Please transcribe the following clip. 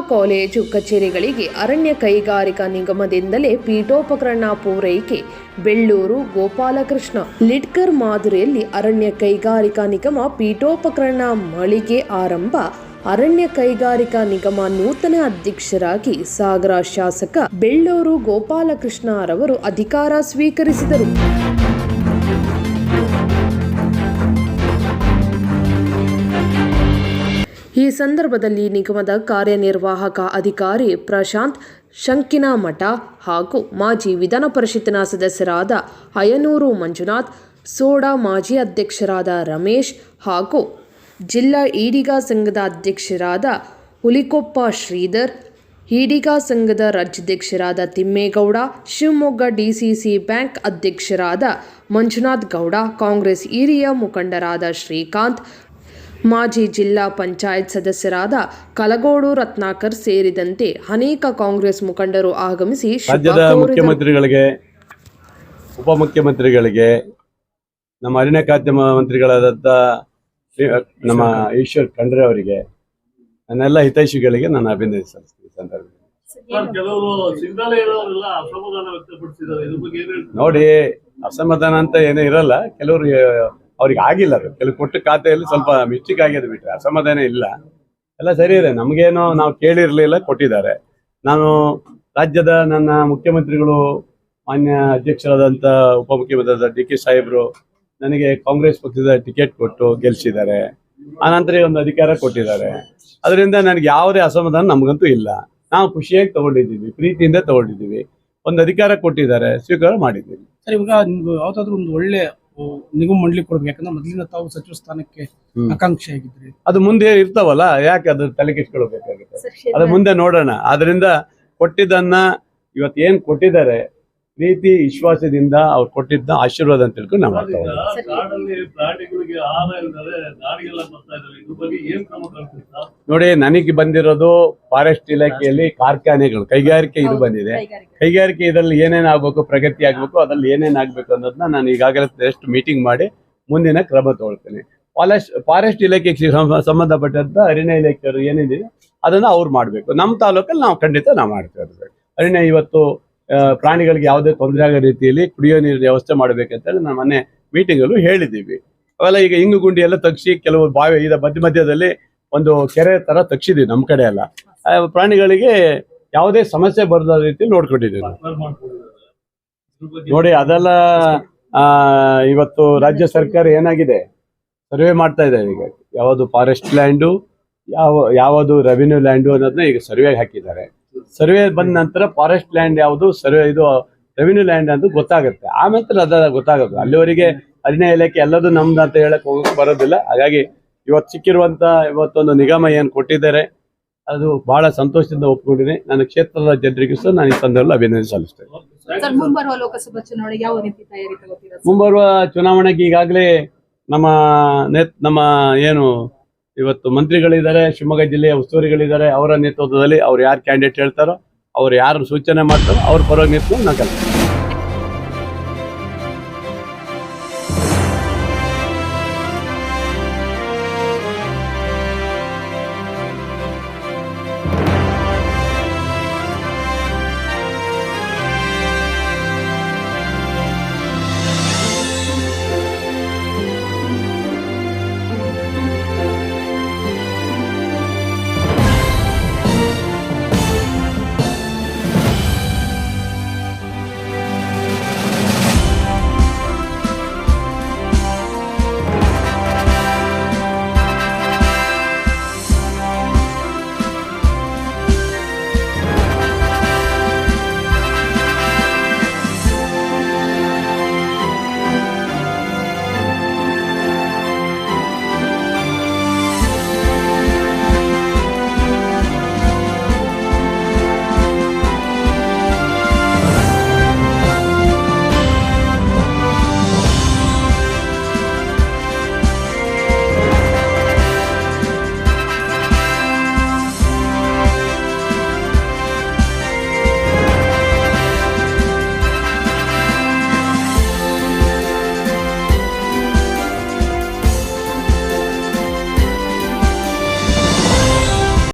College ಕಚೇರಿಗಳಿಗೆ ಅರಣ್ಯ ಕೈಗಾರಿಕಾ ನಿಗಮದಿಂದಲೇ ಪೀಠೋಪಕರಣ ಪೂರೈಕೆ, ಬೆಳ್ಳೂರು ಗೋಪಾಲಕೃಷ್ಣ ಲಿಡ್ಕರ್ ಮಾದರಿಯಲ್ಲಿ ಅರಣ್ಯ ಕೈಗಾರಿಕಾ ನಿಗಮ ಪೀಠೋಪಕರಣ ಮಳಿಗೆ ಆರಂಭ. ಅರಣ್ಯ ಕೈಗಾರಿಕಾ ನಿಗಮ ನೂತನ ಅಧ್ಯಕ್ಷರಾಗಿ ಸಾಗರ ಶಾಸಕ ಬೆಳ್ಳೂರು ಗೋಪಾಲಕೃಷ್ಣ ರವರು ಅಧಿಕಾರ ಸ್ವೀಕರಿಸಿದರು. ಈ ಸಂದರ್ಭದಲ್ಲಿ ನಿಗಮದ ಕಾರ್ಯನಿರ್ವಾಹಕ ಅಧಿಕಾರಿ ಪ್ರಶಾಂತ್ ಶಂಕಿನಮಠ ಹಾಗೂ ಮಾಜಿ ವಿಧಾನ ಪರಿಷತ್ತಿನ ಸದಸ್ಯರಾದ ಅಯನೂರು ಮಂಜುನಾಥ್, ಸೋಡಾ ಮಾಜಿ ಅಧ್ಯಕ್ಷರಾದ ರಮೇಶ್ ಹಾಗೂ ಜಿಲ್ಲಾ ಈಡಿಗ ಸಂಘದ ಅಧ್ಯಕ್ಷರಾದ ಹುಲಿಕೊಪ್ಪ ಶ್ರೀಧರ್, ಈಡಿಗ ಸಂಘದ ರಾಜ್ಯಾಧ್ಯಕ್ಷರಾದ ತಿಮ್ಮೇಗೌಡ, ಶಿವಮೊಗ್ಗ ಡಿಸಿಸಿ ಬ್ಯಾಂಕ್ ಅಧ್ಯಕ್ಷರಾದ ಮಂಜುನಾಥ್ ಗೌಡ, ಕಾಂಗ್ರೆಸ್ ಹಿರಿಯ ಮುಖಂಡರಾದ ಶ್ರೀಕಾಂತ್ ಮಾಜಿ ಜಿಲ್ಲಾ ಪಂಚಾಯತ್ ಸದಸ್ಯರಾದ ಕಲಗೋಡು ರತ್ನಾಕರ್ ಸೇರಿದಂತೆ ಅನೇಕ ಕಾಂಗ್ರೆಸ್ ಮುಖಂಡರು ಆಗಮಿಸಿ ಶುಭ ರಾಜ್ಯದ ಕೋರಿದರು. ಮುಖ್ಯಮಂತ್ರಿಗಳಿಗೆ ಉಪಮುಖ್ಯಮಂತ್ರಿಗಳಿಗೆ ನಮ್ಮ ಅರಣ್ಯ ಖಾತೆ ಮ- ಮಂತ್ರಿಗಳಾದಂಥ ಶ್ರೀ- ನಮ್ಮ ಈಶ್ವರ್ ಖಂಡ್ರೆ ಅವರಿಗೆ ನನ್ನೆಲ್ಲ ಹಿತೈಷಿಗಳಿಗೆ ನಾನು ಅಭಿನಂದನೆ ಸಲ್ಲಿಸ್ತೀನಿ ಈ ಸಂದರ್ಭದಲ್ಲಿ. ಸರ್, ಕೆಲವರು ಸಿಗ್ನಲ್ ಇರೋರೆಲ್ಲ ಅಸಮಾಧಾನ ವ್ಯಕ್ತಪಡಿಸಿದ್ದಾರೆ. ಇದ್ರ ಬಗ್ಗೆ ಏನ್ ಹೇಳ್ತೀರಾ? ನೋಡಿ ಅಸಮಾಧಾನ ಅಂತ ಏನೂ ಇರಲ್ಲ. ಕೆಲವರು ಅವ್ರಿಗೆ ಆಗಿಲ್ಲ ಅದು. ಕೆಲವು ಕೊಟ್ಟ ಖಾತೆಯಲ್ಲಿ ಸ್ವಲ್ಪ ಮಿಸ್ಟೇಕ್ ಆಗಿದೆ ಬಿಟ್ರೆ. ಅಸಮಾಧಾನ ಇಲ್ಲ. ಎಲ್ಲ ಸರಿ ಇದೆ. ನಮಗೇನೋ ನಾವು ಕೇಳಿರ್ಲಿಲ್ಲ, ಕೊಟ್ಟಿದ್ದಾರೆ. ನಾನು ರಾಜ್ಯದ ನನ್ನ ಮುಖ್ಯಮಂತ್ರಿಗಳು, ಮಾನ್ಯ ಅಧ್ಯಕ್ಷರಾದಂಥ ಉಪಮುಖ್ಯಮಂತ್ರಿ ಡಿ ಕೆ ಸಾಹೇಬ್ರು ನನಗೆ ಕಾಂಗ್ರೆಸ್ ಪಕ್ಷದ ಟಿಕೆಟ್ ಕೊಟ್ಟು ಗೆಲ್ಸಿದ್ದಾರೆ. ಆನಂತರ ಒಂದು ಅಧಿಕಾರ ಕೊಟ್ಟಿದ್ದಾರೆ. ಅದರಿಂದ ನನಗೆ ಯಾವುದೇ ಅಸಮಾಧಾನ ನಮಗಂತೂ ಇಲ್ಲ. ನಾವು ಖುಷಿಯಾಗಿ ತಗೊಂಡಿದ್ದೀವಿ, ಪ್ರೀತಿಯಿಂದ ತಗೊಂಡಿದ್ದೀವಿ. ಒಂದು ಅಧಿಕಾರ ಕೊಟ್ಟಿದ್ದಾರೆ, ಸ್ವೀಕಾರ ಮಾಡಿದ್ದೀವಿ. ಸರ್, ಇವಾಗ ನಿಮ್ಗೆ ಯಾವ್ದಾದ್ರು ಒಂದು ಒಳ್ಳೆ ನಿಗಮ ಮಂಡಳಿ ಕೊಡ್ಬೇಕು ಯಾಕಂದ್ರೆ ಮೊದಲಿನ ತಾವು ಸಚಿವ ಸ್ಥಾನಕ್ಕೆ ಆಕಾಂಕ್ಷೆ ಆಗಿದ್ರಿ. ಅದು ಮುಂದೆ ಇರ್ತಾವಲ್ಲ ಯಾಕೆ ಅದು ತಲೆ ಕೆಡ್ಸ್ಕೊಳ್ಬೇಕಾಗುತ್ತೆ ಅದು ಮುಂದೆ ನೋಡೋಣ. ಅದರಿಂದ ಕೊಟ್ಟಿದ್ದನ್ನ ಇವತ್ತು ಏನ್ ಕೊಟ್ಟಿದ್ದಾರೆ ಪ್ರೀತಿ ವಿಶ್ವಾಸದಿಂದ ಅವ್ರು ಕೊಟ್ಟಿದ್ದ ಆಶೀರ್ವಾದ ಅಂತ ತಿಳ್ಕೊಂಡು ನಾವು ಮಾಡ್ತಾ ನೋಡಿ ನನಗೆ ಬಂದಿರೋದು ಫಾರೆಸ್ಟ್ ಇಲಾಖೆಯಲ್ಲಿ ಕಾರ್ಖಾನೆಗಳು ಕೈಗಾರಿಕೆ ಇದು ಬಂದಿದೆ. ಕೈಗಾರಿಕೆ. ಇದರಲ್ಲಿ ಏನೇನು ಆಗ್ಬೇಕು ಪ್ರಗತಿ ಆಗ್ಬೇಕು ಅದ್ರಲ್ಲಿ ಏನೇನು ಆಗ್ಬೇಕು ಅನ್ನೋದನ್ನ ನಾನು ಈಗಾಗಲೇ ಎಷ್ಟು ಮೀಟಿಂಗ್ ಮಾಡಿ ಮುಂದಿನ ಕ್ರಮ ತಗೊಳ್ತೇನೆ. ಫಾರೆಸ್ಟ್ ಫಾರೆಸ್ಟ್ ಇಲಾಖೆಗೆ ಸಂಬ- ಸಂಬಂಧಪಟ್ಟಂತ ಅರಣ್ಯ ಇಲಾಖೆಯವರು ಏನಿದೆ ಅದನ್ನ ಅವ್ರು ಮಾಡಬೇಕು. ನಮ್ಮ ತಾಲೂಕಲ್ಲಿ ನಾವು ಖಂಡಿತ ನಾವು ಮಾಡ್ತೇವೆ ಅದು. ಅರಣ್ಯ ಇವತ್ತು ಪ್ರಾಣಿಗಳಿಗೆ ಯಾವುದೇ ತೊಂದರೆ ಆಗೋ ರೀತಿಯಲ್ಲಿ ಕುಡಿಯೋ ನೀರಿನ ವ್ಯವಸ್ಥೆ ಮಾಡಬೇಕಂತೇಳಿ ನಾನು ಮೊನ್ನೆ ಮೀಟಿಂಗಲ್ಲೂ ಹೇಳಿದ್ದೀವಿ. ಅವೆಲ್ಲ ಈಗ ಇಂಗು ಗುಂಡಿ ಎಲ್ಲ ತಗ್ಸಿ ಕೆಲವು ಬಾವಿ ಈಗ ಮಧ್ಯ ಮಧ್ಯದಲ್ಲಿ ಒಂದು ಕೆರೆ ತರ ತಗ್ಸಿದೀವಿ ನಮ್ಮ ಕಡೆ ಎಲ್ಲ. ಪ್ರಾಣಿಗಳಿಗೆ ಯಾವುದೇ ಸಮಸ್ಯೆ ಬರದ ರೀತಿ ನೋಡ್ಕೊಂಡಿದ್ದೀವಿ ನೋಡಿ ಅದೆಲ್ಲ ಇವತ್ತು ರಾಜ್ಯ ಸರ್ಕಾರ ಏನಾಗಿದೆ? ಸರ್ವೆ ಮಾಡ್ತಾ ಇದೆ ಈಗ. ಯಾವುದು ಫಾರೆಸ್ಟ್ ಲ್ಯಾಂಡು ಯಾವ, ಯಾವುದು ರೆವಿನ್ಯೂ ಲ್ಯಾಂಡು ಅನ್ನೋದನ್ನ ಈಗ ಸರ್ವೆ ಹಾಕಿದ್ದಾರೆ. ಸರ್ವೆ ಬಂದ ನಂತರ ಫಾರೆಸ್ಟ್ ಲ್ಯಾಂಡ್ ಯಾವುದು ಸರ್ವೆ ಇದು ರೆವಿನ್ಯೂ ಲ್ಯಾಂಡ್ ಅಂತ ಗೊತ್ತಾಗುತ್ತೆ. ಆಮೇಲೆ ಅದ ಗೊತ್ತಾಗೋದು. ಅಲ್ಲಿವರೆಗೆ ಅರಣ್ಯ ಇಲಾಖೆ ಎಲ್ಲದೂ ನಮ್ದು ಅಂತ ಹೇಳಕ್ ಹೋಗಕ್ ಬರೋದಿಲ್ಲ. ಹಾಗಾಗಿ ಇವತ್ತು ಸಿಕ್ಕಿರುವಂತ ಇವತ್ತೊಂದು ನಿಗಮ ಏನು ಕೊಟ್ಟಿದ್ದಾರೆ ಅದು ಬಹಳ ಸಂತೋಷದಿಂದ ಒಪ್ಕೊಂಡಿದೆ. ನನ್ನ ಕ್ಷೇತ್ರದ ಜನರಿಗೂ ಸಹ ನಾನು ಈ ಸಂದರ್ಭದಲ್ಲಿ ಅಭಿನಂದನೆ ಸಲ್ಲಿಸ್ತೇನೆ. ಮುಂಬರುವ ಲೋಕಸಭಾ ಚುನಾವಣೆಗೆ ಯಾವ ರೀತಿ ತಯಾರಿ ಮುಂಬರುವ ಚುನಾವಣೆಗೆ ಈಗಾಗಲೇ ನಮ್ಮ ನೇತ್ ನಮ್ಮ ಏನು ಇವತ್ತು ಮಂತ್ರಿಗಳಿದ್ದಾರೆ, ಶಿವಮೊಗ್ಗ ಜಿಲ್ಲೆಯ ಉಸ್ತುವಾರಿಗಳಿದ್ದಾರೆ, ಅವರ ನೇತೃತ್ವದಲ್ಲಿ ಅವ್ರು ಯಾರು ಕ್ಯಾಂಡಿಡೇಟ್ ಹೇಳ್ತಾರೋ, ಅವ್ರು ಯಾರು ಸೂಚನೆ ಮಾಡ್ತಾರೋ ಅವ್ರ ಪರವಾಗಿ ನಿಂತ್ಕೊಂಡು ನಾವು ಕೆಲಸ